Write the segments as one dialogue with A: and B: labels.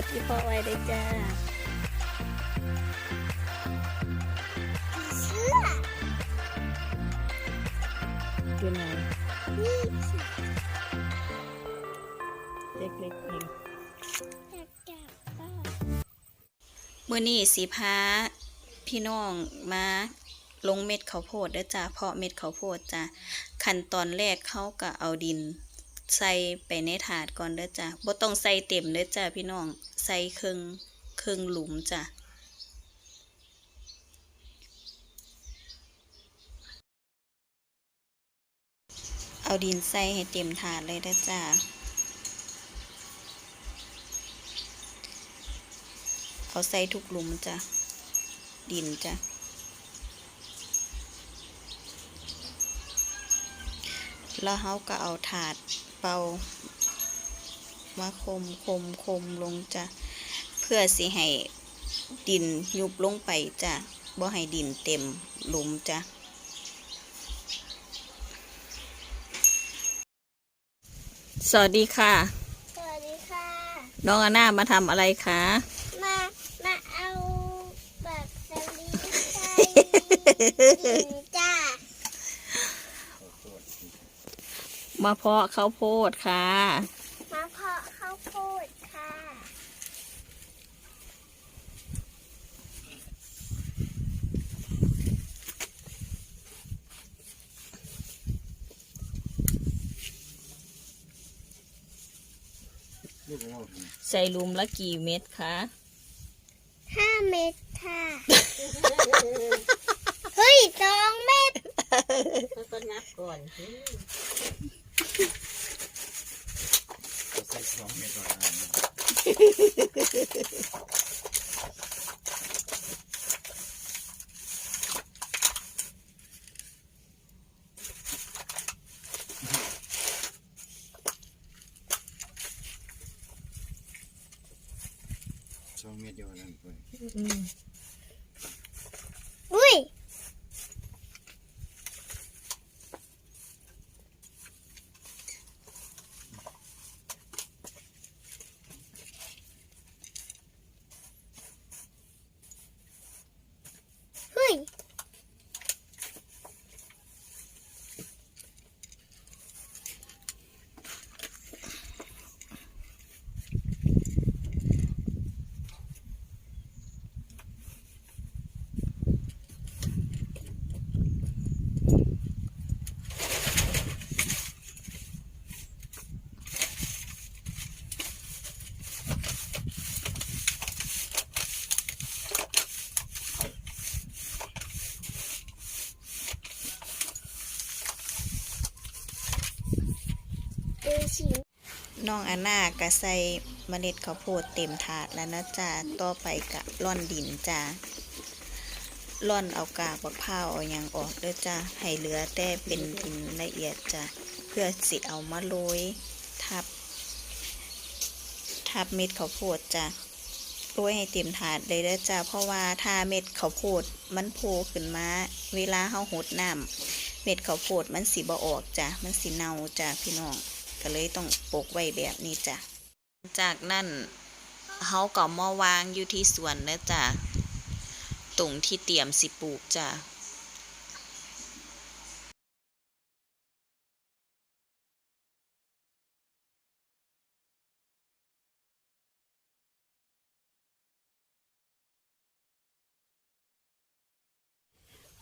A: ดที่พาะไว้เลยจ้า
B: เชื่อ
A: อยู่ไหน
B: นี่
A: เล็กๆเอง
B: อยากจับบ้า
A: มื่อนี้สีพาพี่น้องมาลงเม็ดข้าวโพดเด้อจ้าเพาะเม็ดข้าวโพดจ้าขั้นตอนแรกเขาก็เอาดิน ใส่ไปในถาดก่อนเด้อจ้าบ่ต้องใส่เต็มเด้อจ้าพี่น้อง ใส่ครึ่งครึ่งหลุมจ้าเอาดินใส่ให้เต็มถาดเลยเด้อจ้าเอาใส่ทุกหลุมจ้ะ ดินจ้ะ แล้วเขาก็เอาถาด เป่ามาคมคมคมลงจ้ะเพื่อสิให้ดินยุบลงไปจ้ะบ่ให้ดินเต็มหลุมจ้ะสวัสดีค่ะ
B: สวัสดีค่ะ
A: น้องอาน่ามาทำอะไรคะ
B: มา มาเอาแบบสลีใส่ดินจ้า
A: มาเพาะข้าวโพดค่ะ
B: มาเพาะข้าวโพดค่ะ
A: ใส่หลุมละกี่เม็ดคะ
B: ห้าเม็ดค่ะ เฮ้ยสองเม็ด
C: ก็นับก่อนสิ
D: ใส่สองเมตรต่ออันสอง เมตรเดียวนั่นไป
B: อุ้ย เฮ้ย ดูสิ
A: น้องอาน่าก็ใส่เมล็ดข้าวโพดเต็มถาดแล้วนะจ้าต่อไปกะร่อนดินจ้าร่อนเอากากบักพร้าวเอาหยังออกด้อจ้าให้เหลือแต่เป็นดินละเอียดจ้าเพื่อสิเอามาโรยทับ ทับเม็ดข้าวโพดจ้าโรยให้เต็มถาดเลยเด้อจ้าเพราะว่าถ้าเม็ดข้าวโพดมันโผล่ขึ้นมาเวลาเฮาหดน้ำเม็ดข้าวโพดมันสิบ่ออกจ้ามันสิเน่าจ้าพี่น้อง ก็เลยต้องปลูกไว้แบบนี้จ้ะ จากนั้นเขาก็มาวางอยู่ที่สวนแล้วจ้ะตรงที่เตรียมสิปลูกจ้ะ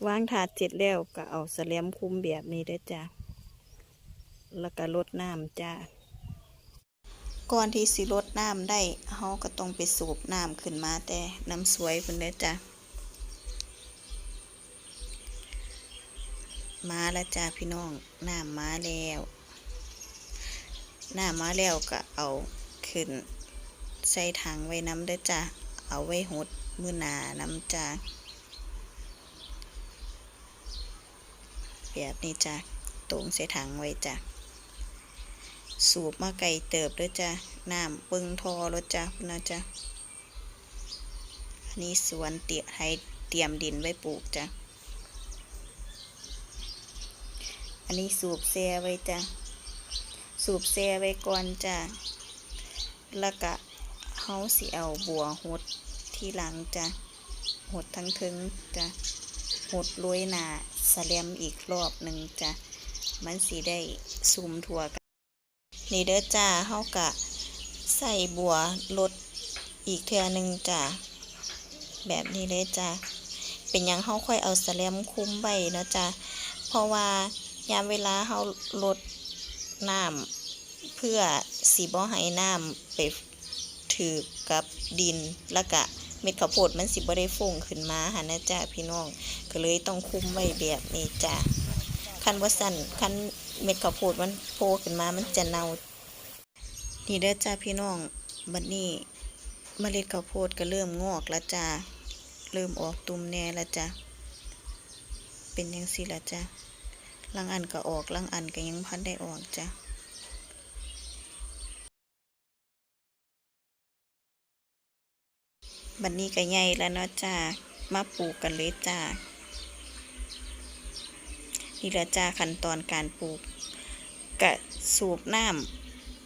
A: วางถาดเสร็จแล้วก็เอาสแลมคุมแบบนี้เด้จ้ะ แล้วก็ลดน้ำจ้าก่อนที่สิลดน้ำได้เฮาก็ต้องไปสูบน้ำขึ้นมาแต่น้ำสวยเพิ่นเด้อจ้ะมาแล้วจ้าพี่น้องน้ำมาแล้วน้ำมาแล้วก็เอาขึ้นใส่ถังไว้น้ำเด้อจ้าเอาไว้หดมือหนาน้ำจ้าแบบนี้จ้าตรงใส่ถังไว้จ้า สูบมาไก่เติบด้วยจ้ะน้ำปึงทอรถจ้ะพุ่นนะจ้ะอันนี้สวนเตียให้เตรียมดินไว้ปลูกจ้ะอันนี้สูบแซ่ไว้จ้ะสูบแซ่ไว้ก่อนจ้ะแล้วก็เฮาสิเอาบัวหดที่หลังจ้ะหดทั้งถึงจ้ะหดโรยหนาสแลมอีกรอบหนึ่งจ้ะมันสิได้ซุ่มทั่วก นี่เด้อจ้าเฮากะใส่บัวลดอีกเทื่อหนึ่งจ้ะแบบนี้เลยจ้ะเป็นยังเฮาค่อยเอาสแลมคุมไว้เนาะจ้ะเพราะว่ายามเวลาเฮาลดน้ำเพื่อสีบ่ให้น้ำไปถือกับดินแล้วก็เม็ดข้าวโพดมันสิบ่ได้ฟุ้งขึ้นมาหันนะจ้ะพี่น้อง ก็เลยต้องคุมไว้แบบนี้จ้ะคันว่าสั่นคัน เม็ดข้าวโพดมันโผล่ขึ้นมามันจะเน่านี่เด้อจ้าพี่น้องบัดนี้เมล็ดข้าวโพดก็เริ่มงอกแล้วจ้าเริ่มออกตุ่มแหน่แล้วจ้าเป็นยังสิละจ้าลังอันก็ออกลังอันก็ยังพันได้ออกจ้าบัดนี้ก็ใหญ่แล้วเนาะจ้ามาปลูกกันเลยจ้า นี่ละจ้าขั้นตอนการปลูกกะสูบน้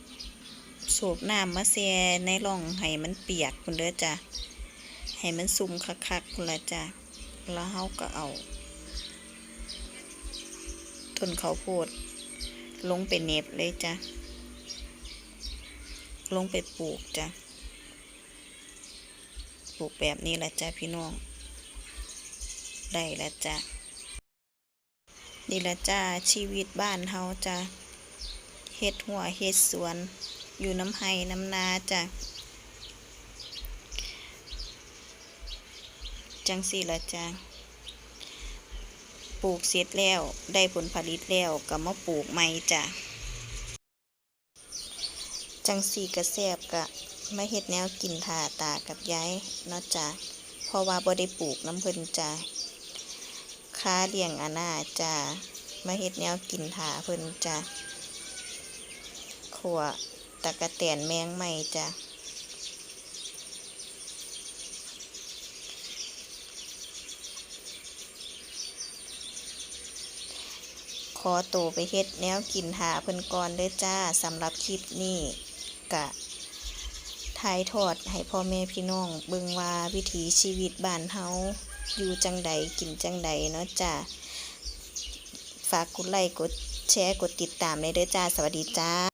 A: ำสูบน้ำมาเสียในร่องให้มันเปียกคุณเด้อจ้ะให้มันซุ่มคักๆคุณละจ้ะแล้วเฮาก็เอาต้นข้าวโพดลงไปเน็บเลยจ้ะลงไปปลูกจ้ะปลูกแบบนี้ละจ้ะพี่น้องได้ละจ้ะ นี่ละจ้าชีวิตบ้านเฮาจ้ะเฮ็ดหัวเฮ็ดสวน อยู่น้ำไห้น้ำนาจ้ะจังสี่ละจ้ะปลูกเสร็จแล้วได้ผลผลิตแล้วก็มาปลูกใหม่จ้ะจังสี่กระแซบกะมาเฮ็ดแนวกินทาตากับยายเนาะจ้ะเพราะว่าบ่ได้ปลูกน้ำเพิ่นจ้ะ ค้าเลี้ยงอาณาจ้ะมาเฮ็ดแนวกินทาเพิ่นจ้ะขัวตะกะแตนแมงใหม่จ้ะขอตัวไปเฮ็ดแนวกินหาเพิ่นก่อนเด้อจ้าสำหรับคลิปนี้กะถ่ายทอดให้พ่อแม่พี่น้องเบิ่งว่าวิถีชีวิตบ้านเฮา อยู่จังใดกินจังใดเนาะจ้าฝากกดไลค์กดแชร์กดติดตามในเด้อจ้าสวัสดีจ้า